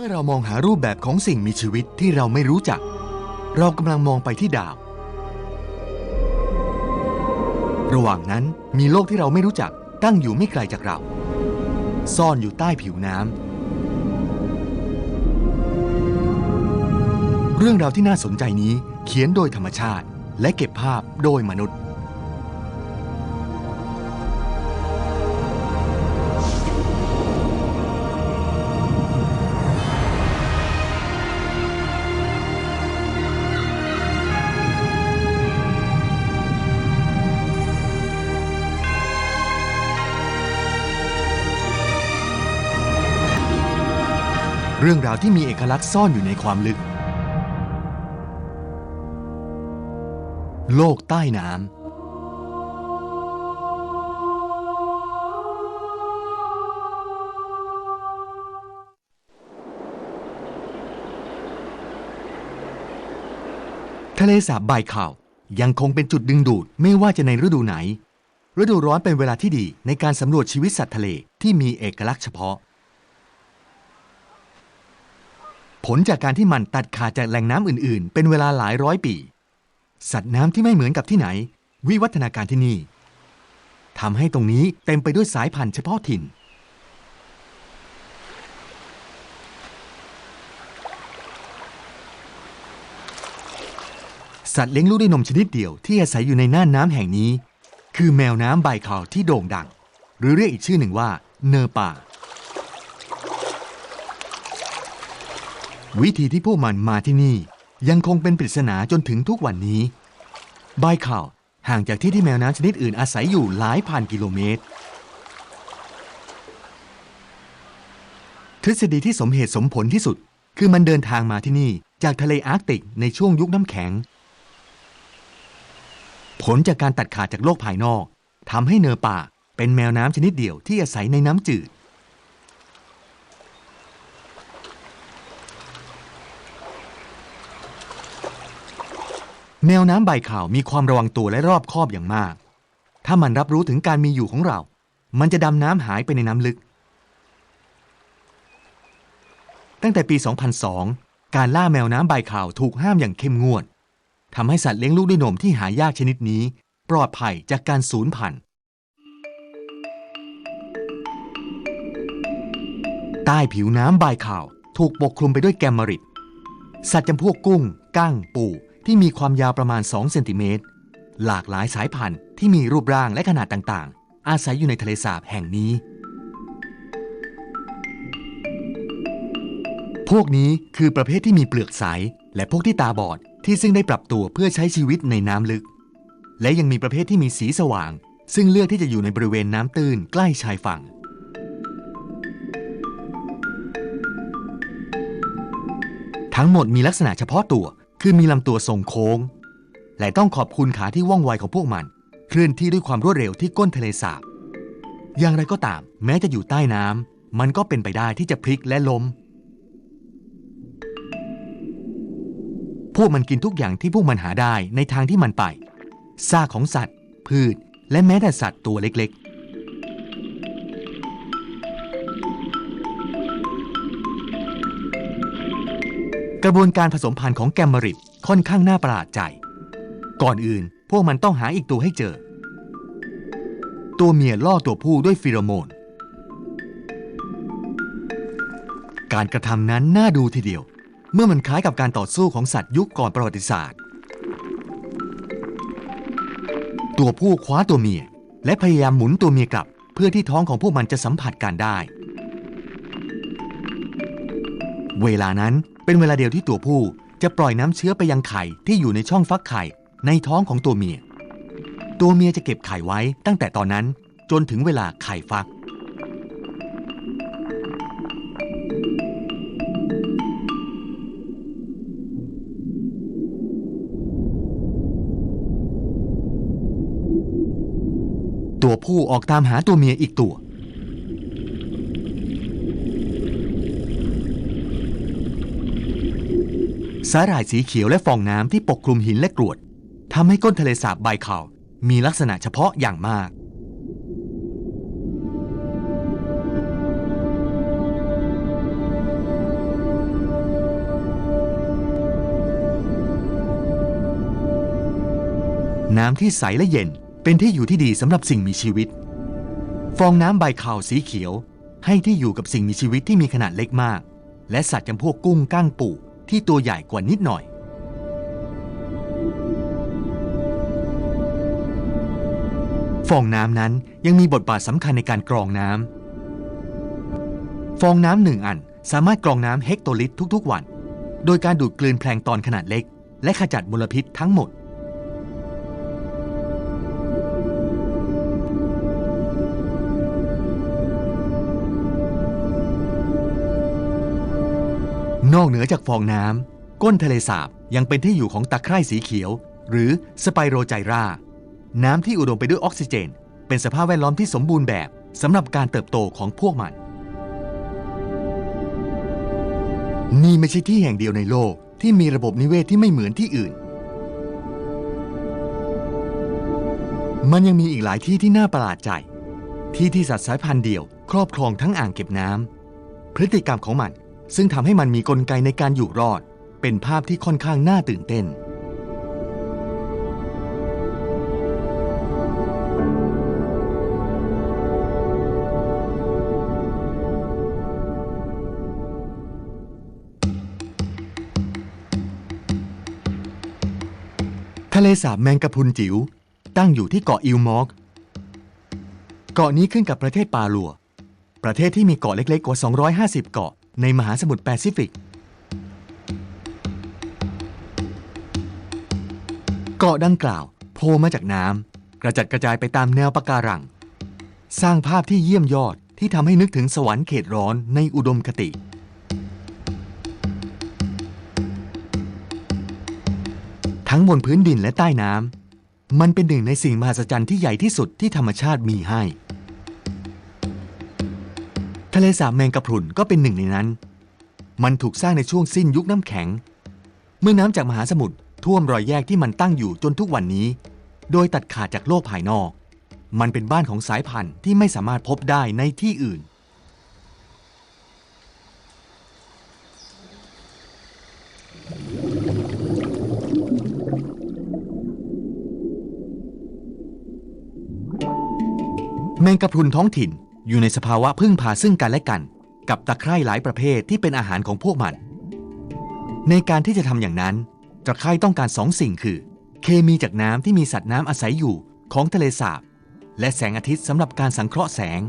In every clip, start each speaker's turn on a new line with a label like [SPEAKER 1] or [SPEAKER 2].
[SPEAKER 1] มื่อเรามองหารูปแบบของสิ่งมีชีวิตที่เราไม่รู้จัก เรากำลังมองไปที่ดาว ระหว่างนั้นมีโลกที่เราไม่รู้จักตั้งอยู่ไม่ไกลจากเรา ซ่อนอยู่ใต้ผิวน้ำเรื่องราวที่น่าสนใจนี้เขียนโดยธรรมชาติ และเก็บภาพโดยมนุษย์ รื่องราวที่มีเอกลักษณ์ซ่อนอยู่ในความลึก โลกใต้น้ำทะเลสาบไบคาวยังคงเป็นจุดดึงดูดไม่ว่าจะในฤดูไหน ฤดูร้อนเป็นเวลาที่ดีในการสำรวจชีวิตสัตว์ทะเลที่มีเอกลักษณ์เฉพาะ ผลจากการที่มันตัดขาดจากแหล่งน้ำอื่นๆ เป็นเวลาหลายร้อยปี สัตว์น้ำที่ไม่เหมือนกับที่ไหน วิวัฒนาการที่นี่ทำให้ตรงนี้เต็มไปด้วยสายพันธุ์เฉพาะถิ่น สัตว์เลี้ยงลูกด้วยนมชนิดเดียวที่อาศัยอยู่ในน่านน้ำแห่งนี้ คือแมวน้ำใบขาวที่โด่งดัง หรือเรียกอีกชื่อหนึ่งว่าเนอป่า วิธีที่พวกมันมาที่นี่ ยังคงเป็นปริศนาจนถึงทุกวันนี้บายข่าวห่างจากที่ที่แมวน้ำชนิดอื่นอาศัยอยู่หลายพันกิโลเมตร ทฤษฎีที่สมเหตุสมผลที่สุด คือมันเดินทางมาที่นี่จากทะเลอาร์กติกในช่วงยุคน้ำแข็ง ผลจากการตัดขาดจากโลกภายนอกทำให้เนอป่าเป็นแมวน้ำชนิดเดียวที่อาศัยในน้ำจืด แมวน้ำใบขาวมีความระวังตัวและรอบคอบอย่างมาก ถ้ามันรับรู้ถึงการมีอยู่ของเรา มันจะดำน้ำหายไปในน้ำลึก ตั้งแต่ปี 2002 การล่าแมวน้ำใบขาวถูกห้ามอย่างเข้มงวดทำให้สัตว์เลี้ยงลูกด้วยนมที่หายากชนิดนี้ ปลอดภัยจากการสูญพันธุ์ ใต้ผิวน้ำใบขาว ถูกปกคลุมไปด้วยแกมมาริดสัตว์จำพวกกุ้ง กั้ง ปู ที่มีความยาวประมาณ 2 เซนติเมตร หลากหลายสายพันธุ์ที่มีรูปร่างและขนาดต่างๆ อาศัยอยู่ในทะเลสาบแห่งนี้ พวกนี้คือประเภทที่มีเปลือกใส และพวกที่ตาบอดที่ซึ่งได้ปรับตัวเพื่อใช้ชีวิตในน้ำลึก และยังมีประเภทที่มีสีสว่าง ซึ่งเลือกที่จะอยู่ในบริเวณน้ำตื้นใกล้ชายฝั่งทั้งหมดมีลักษณะเฉพาะตัว คือมีลำตัวทรงโค้ง และต้องขอบคุณขาที่ว่องไวของพวกมัน เคลื่อนที่ด้วยความรวดเร็วที่ก้นทะเลสาบ อย่างไรก็ตาม แม้จะอยู่ใต้น้ำมันก็เป็นไปได้ที่จะพลิกและล้ม พวกมันกินทุกอย่างที่พวกมันหาได้ในทางที่มันไปซากของสัตว์ พืช และแม้แต่สัตว์ตัวเล็กๆ กระบวนการผสมพันธุ์ของแกมมาริดค่อนข้างน่าประหลาดใจ ก่อนอื่นพวกมันต้องหาอีกตัวให้เจอ ตัวเมียล่อตัวผู้ด้วยฟีโรโมน การกระทำนั้นน่าดูทีเดียว เมื่อมันคล้ายกับการต่อสู้ของสัตว์ยุคก่อนประวัติศาสตร์ ตัวผู้คว้าตัวเมีย และพยายามหมุนตัวเมียกลับ เพื่อที่ท้องของพวกมันจะสัมผัสกันได้ เวลานั้น เป็นเวลาเดียวที่ตัวผู้จะปล่อยน้ำเชื้อไปยังไข่ที่อยู่ในช่องฟักไข่ในท้องของตัวเมีย ตัวเมียจะเก็บไข่ไว้ตั้งแต่ตอนนั้นจนถึงเวลาไข่ฟัก ตัวผู้ออกตามหาตัวเมียอีกตัว สาหร่ายสีเขียวและฟองน้ำที่ปกคลุมหินและกรวดทำให้ก้นทะเลสาบใบเขามีลักษณะเฉพาะอย่างมาก น้ำที่ใสและเย็นเป็นที่อยู่ที่ดีสำหรับสิ่งมีชีวิต ฟองน้ำใบข่าวสีเขียว ให้ที่อยู่กับสิ่งมีชีวิตที่มีขนาดเล็กมาก และสัตว์จำพวกกุ้งก้างปู ที่ตัวใหญ่กว่านิดหน่อย ฟองน้ำนั้นยังมีบทบาทสำคัญในการกรองน้ำ ฟองน้ำหนึ่งอันสามารถกรองน้ำเฮกโตลิตรทุกๆวัน โดยการดูดกลืนแพลงตอนขนาดเล็ก และขจัดมลพิษทั้งหมด นอกเหนือจากฟองน้ำก้นทะเลสาบยังเป็นที่อยู่ของตะไคร่สีเขียว หรือสไปโรไจรา น้ำที่อุดมไปด้วยออกซิเจน เป็นสภาพแวดล้อมที่สมบูรณ์แบบสำหรับการเติบโตของพวกมัน นี่ไม่ใช่ที่แห่งเดียวในโลกที่มีระบบนิเวศที่ไม่เหมือนที่อื่น มันยังมีอีกหลายที่ที่น่าประหลาดใจ ที่ที่สัตว์สายพันธุ์เดียว ครอบครองทั้งอ่างเก็บน้ำพฤติกรรมของมัน ซึ่งทำให้มันมีกลไกในการอยู่รอด เป็นภาพที่ค่อนข้างน่าตื่นเต้น ทะเลสาบแมงกะพรุนจิ๋วตั้งอยู่ที่เกาะอิลมอก เกาะนี้ขึ้นกับประเทศปาลัว ประเทศที่มีเกาะเล็กๆกว่า 250 เกาะ ในมหาสมุทรแปซิฟิก เกาะดังกล่าวโผล่มาจากน้ำกระจัดกระจายไปตามแนวปะการัง สร้างภาพที่เยี่ยมยอดที่ทำให้นึกถึงสวรรค์เขตร้อนในอุดมคติ ทั้งบนพื้นดินและใต้น้ำมันเป็นหนึ่งในสิ่งมหัศจรรย์ที่ใหญ่ที่สุดที่ธรรมชาติมีให้ ทะเลสาบแมงกะพรุนก็เป็นหนึ่งในนั้น มันถูกสร้างในช่วงสิ้นยุคน้ำแข็ง เมื่อน้ำจากมหาสมุทรท่วมรอยแยกที่มันตั้งอยู่จนทุกวันนี้ โดยตัดขาดจากโลกภายนอก มันเป็นบ้านของสายพันธุ์ที่ไม่สามารถพบได้ในที่อื่น แมงกะพรุนท้องถิ่น อยู่ในสภาวะพึ่งพาซึ่งกันและกัน กับตะไคร่หลายประเภทที่เป็นอาหารของพวกมัน ในการที่จะทำอย่างนั้น ตะไคร่ต้องการสองสิ่งคือ เคมีจากน้ำที่มีสัตว์น้ำอาศัยอยู่ของทะเลสาบ และแสงอาทิตย์สำหรับการสังเคราะห์แสง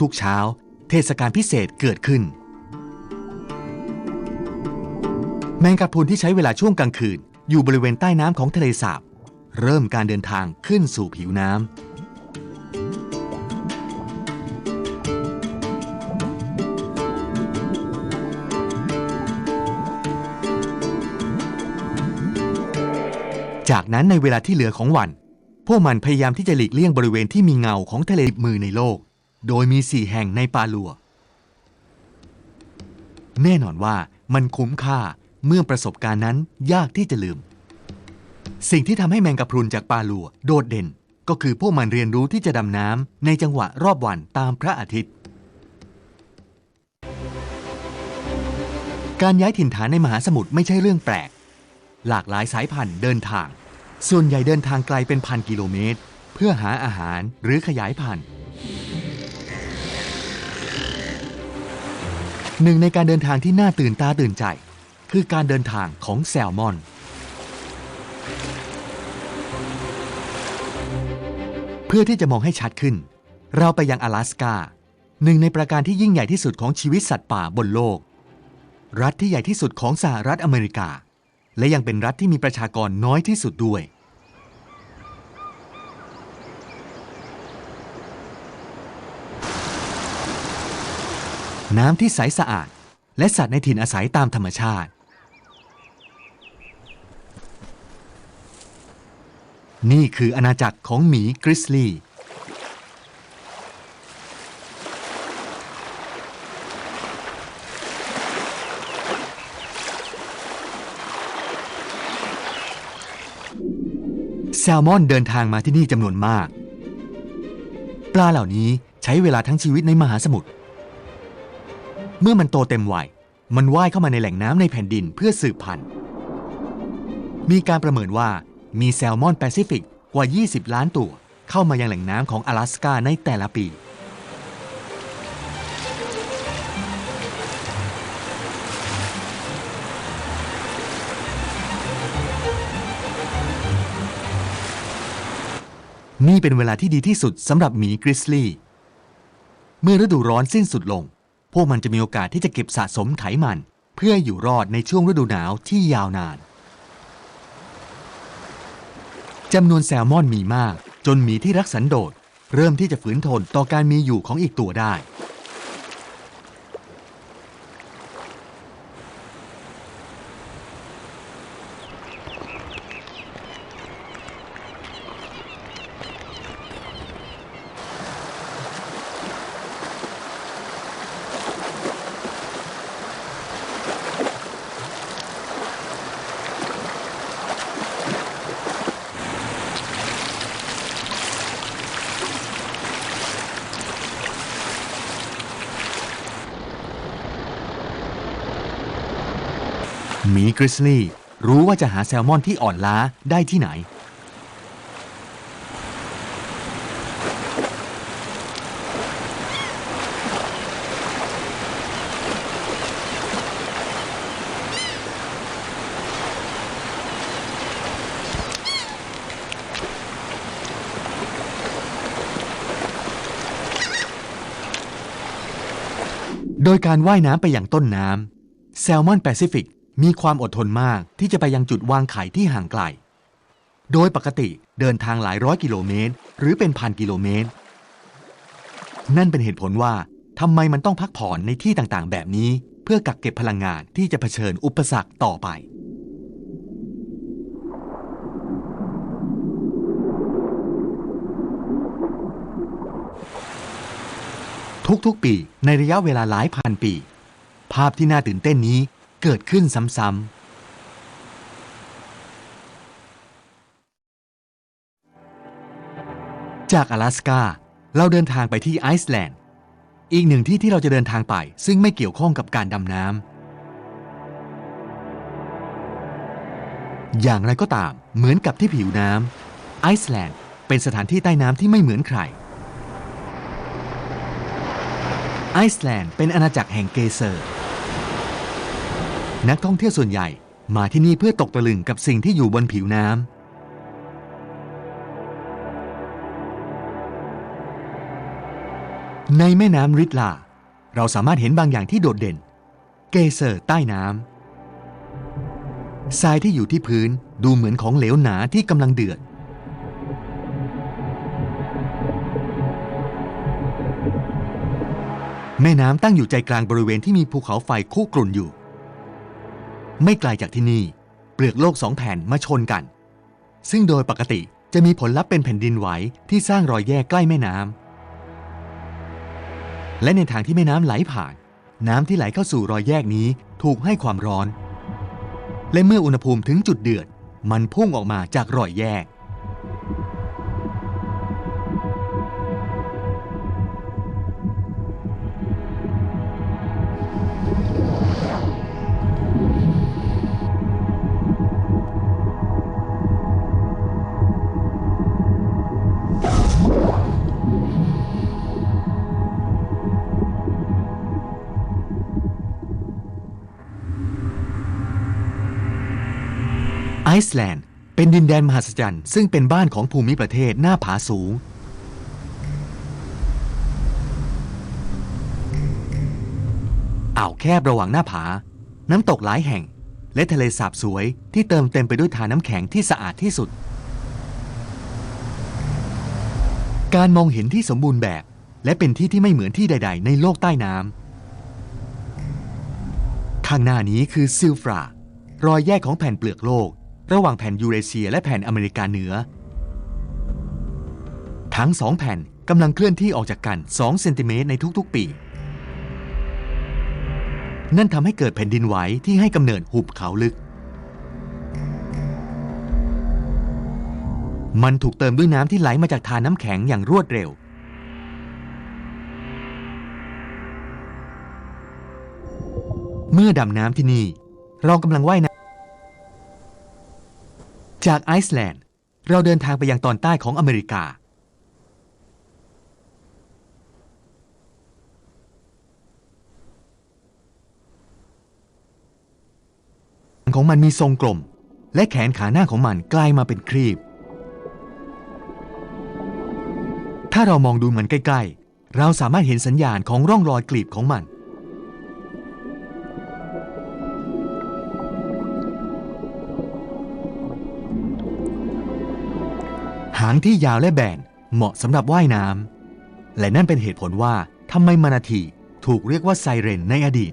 [SPEAKER 1] ทุกๆเช้า เทศกาลพิเศษเกิดขึ้น แมงกะพรุนที่ใช้เวลาช่วงกลางคืน อยู่บริเวณใต้น้ำของทะเลสาบ เริ่มการเดินทางขึ้นสู่ผิวน้ำ จากนั้นในเวลาที่เหลือของวัน พวกมันพยายามที่จะหลีกเลี่ยงบริเวณที่มีเงาของทะเลมือในโลก โดยมีสี่แห่งในปาลัว แน่นอนว่ามันคุ้มค่าเมื่อประสบการณ์นั้นยากที่จะลืม สิ่งที่ทำให้แมงกะพรุนจากปาลัวโดดเด่น ก็คือพวกมันเรียนรู้ที่จะดำน้ำในจังหวะรอบวันตามพระอาทิตย์ การย้ายถิ่นฐานในมหาสมุทรไม่ใช่เรื่องแปลก หลากหลายสายพันธุ์เดินทาง ส่วนใหญ่เดินทางไกลเป็นพันกิโลเมตร เพื่อหาอาหารหรือขยายพันธุ์หนึ่งในการเดินทางที่น่าตื่นตาตื่นใจ คือการเดินทางของแซลมอน เพื่อที่จะมองให้ชัดขึ้น เราไปยัง阿拉สกาหนึ่งในประการที่ยิ่งใหญ่ที่สุดของชีวิตสัตว์ป่าบนโลก รัฐที่ใหญ่ที่สุดของสหรัฐอเมริกา และยังเป็นรัฐที่มีประชากรน้อยที่สุดด้วย น้ำที่ใสสะอาด และสัตว์ในถิ่นอาศัยตามธรรมชาติ นี่คืออาณาจักรของหมีกริซลี่ ซลมอนเดินทางมาที่นี่จำนวนมาก ปลาเหล่านี้ใช้เวลาทั้งชีวิตในมหาสมุทร เมื่อมันโตเต็มวัย มันว่ายเข้ามาในแหล่งน้ำในแผ่นดินเพื่อสืบพันธุ์ มีการประเมินว่ามีแซลมอนแปซิฟิกกว่า 20 ล้านตัว เข้ามายังแหล่งน้ำของ阿拉斯กาในแต่ละปี นี่เป็นเวลาที่ดีที่สุดสำหรับหมีกริซลี่เมื่อฤดูร้อนสิ้นสุดลง พวกมันจะมีโอกาสที่จะเก็บสะสมไขมัน เพื่ออยู่รอดในช่วงฤดูหนาวที่ยาวนานจำนวนแซลมอนมีมาก จนหมีที่รักสันโดษเริ่มที่จะฝืนทนต่อการมีอยู่ของอีกตัวได้ หมีกริซลี่รู้ว่าจะหาแซลมอนที่อ่อนล้าได้ที่ไหน โดยการว่ายน้ำไปอย่างต้นน้ำแซลมอนแปซิฟิก มีความอดทนมากที่จะไปยังจุดวางไข่ที่ห่างไกล โดยปกติเดินทางหลายร้อยกิโลเมตร หรือเป็นพันกิโลเมตร นั่นเป็นเหตุผลว่าทำไมมันต้องพักผ่อนในที่ต่างๆ แบบนี้ เพื่อกักเก็บพลังงานที่จะเผชิญอุปสรรคต่อไปทุกๆ ปีในระยะเวลาหลายพันปี ภาพที่น่าตื่นเต้นนี้ เกิดขึ้นซ้ำๆจาก阿拉สกาเราเดินทางไปที่ไอซ์แลนด์ อีกหนึ่งที่ที่เราจะเดินทางไป ซึ่งไม่เกี่ยวข้องกับการดำน้ำอย่างไรก็ตาม เหมือนกับที่ผิวน้ำไอซ์แลนด์เป็นสถานที่ใต้น้ำที่ไม่เหมือนใคร ไอซ์แลนด์เป็นอาณาจักรแห่งเกเซอร์ นักท่องเที่ยวส่วนใหญ่มาที่นี่เพื่อตกตะลึงกับสิ่งที่อยู่บนผิวน้ำในแม่น้ำริดลา เราสามารถเห็นบางอย่างที่โดดเด่น เกเซอร์ใต้น้ำทรายที่อยู่ที่พื้นดูเหมือนของเหลวหนาที่กำลังเดือด แม่น้ำตั้งอยู่ใจกลางบริเวณที่มีภูเขาไฟคุกรุ่นอยู่ ไม่ไกลจากที่นี่ เปลือกโลกสองแผ่นมาชนกัน ซึ่งโดยปกติจะมีผลลัพธ์เป็นแผ่นดินไหวที่สร้างรอยแยกใกล้แม่น้ำและในทางที่แม่น้ำไหลผ่าน น้ำที่ไหลเข้าสู่รอยแยกนี้ถูกให้ความร้อน และเมื่ออุณหภูมิถึงจุดเดือด มันพุ่งออกมาจากรอยแยก ซ์แลนด์ เป็นดินแดนมหัศจรรย์ ซึ่งเป็นบ้านของภูมิประเทศหน้าผาสูง อ่าวแคบระหว่างหน้าผา น้ำตกหลายแห่ง และทะเลสาบสวยที่เติมเต็มไปด้วยทานน้ำแข็งที่สะอาดที่สุด การมองเห็นที่สมบูรณ์แบบ และเป็นที่ที่ไม่เหมือนที่ใด ๆ ในโลกใต้น้ำข้างหน้านี้คือซิลฟรารอยแยกของแผ่นเปลือกโลก ระหว่างแผ่นยูเรเซียและแผ่นอเมริกาเหนือ ทั้งสองแผ่นกำลังเคลื่อนที่ออกจากกัน 2 เซนติเมตรในทุกๆปี นั่นทำให้เกิดแผ่นดินไหวที่ให้กำเนิดหุบเขาลึก มันถูกเติมด้วยน้ำที่ไหลมาจากทานน้ำแข็งอย่างรวดเร็วเมื่อดำน้ำที่นี่ เรากำลังว่ายน้ำ จากไอซ์แลนด์ เราเดินทางไปยังตอนใต้ของอเมริกา ของมันมีทรงกลม และแขนขาหน้าของมันกลายมาเป็นครีบ ถ้าเรามองดูมันใกล้ ๆ เราสามารถเห็นสัญญาณของร่องรอยกลีบของมันางที่ยาวและแบนเหมาะสำหรับว่ายน้ำและนั่นเป็นเหตุผลว่าทำไมมานาทีถูกเรียกว่าไซเรนในอดีต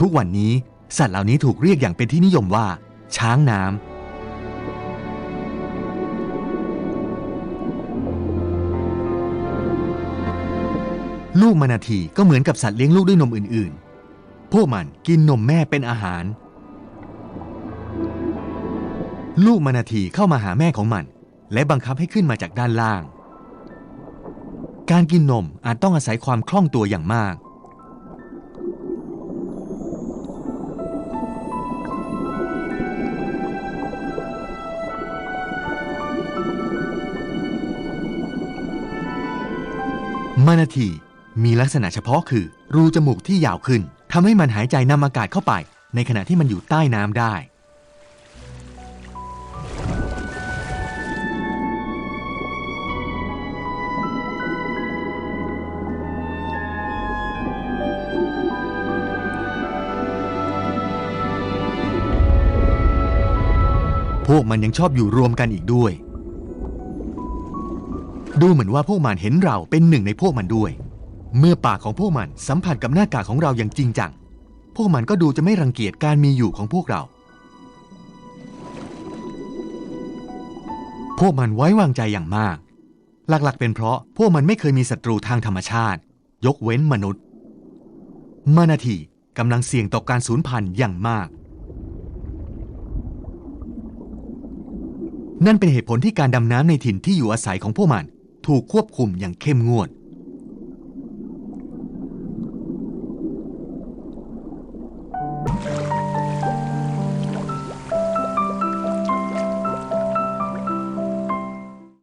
[SPEAKER 1] ทุกวันนี้สัตว์เหล่านี้ถูกเรียกอย่างเป็นที่นิยมว่า ช้างน้ำ ลูกมานาทีก็เหมือนกับสัตว์เลี้ยงลูกด้วยนมอื่นๆ พวกมันกินนมแม่เป็นอาหาร ลูกมานาทีเข้ามาหาแม่ของมัน และบังคับให้ขึ้นมาจากด้านล่าง การกินนมอาจต้องอาศัยความคล่องตัวอย่างมาก มานาที มีลักษณะเฉพาะคือ รูจมูกที่ยาวขึ้นทำให้มันหายใจนำอากาศเข้าไป ในขณะที่มันอยู่ใต้น้ำได้ พวกมันยังชอบอยู่รวมกันอีกด้วย ดูเหมือนว่าพวกมันเห็นเราเป็นหนึ่งในพวกมันด้วย เมื่อปากของพวกมันสัมผัสกับหน้ากากของเราอย่างจริงจัง พวกมันก็ดูจะไม่รังเกียจการมีอยู่ของพวกเรา พวกมันไว้วางใจอย่างมาก หลักๆ เป็นเพราะพวกมันไม่เคยมีศัตรูทางธรรมชาติ ยกเว้นมนุษย์ มานาทีกำลังเสี่ยงต่อการสูญพันธุ์อย่างมาก นั่นเป็นเหตุผลที่การดำน้ำในถิ่นที่อยู่อาศัยของพวกมัน ถูกควบคุมอย่างเข้มงวด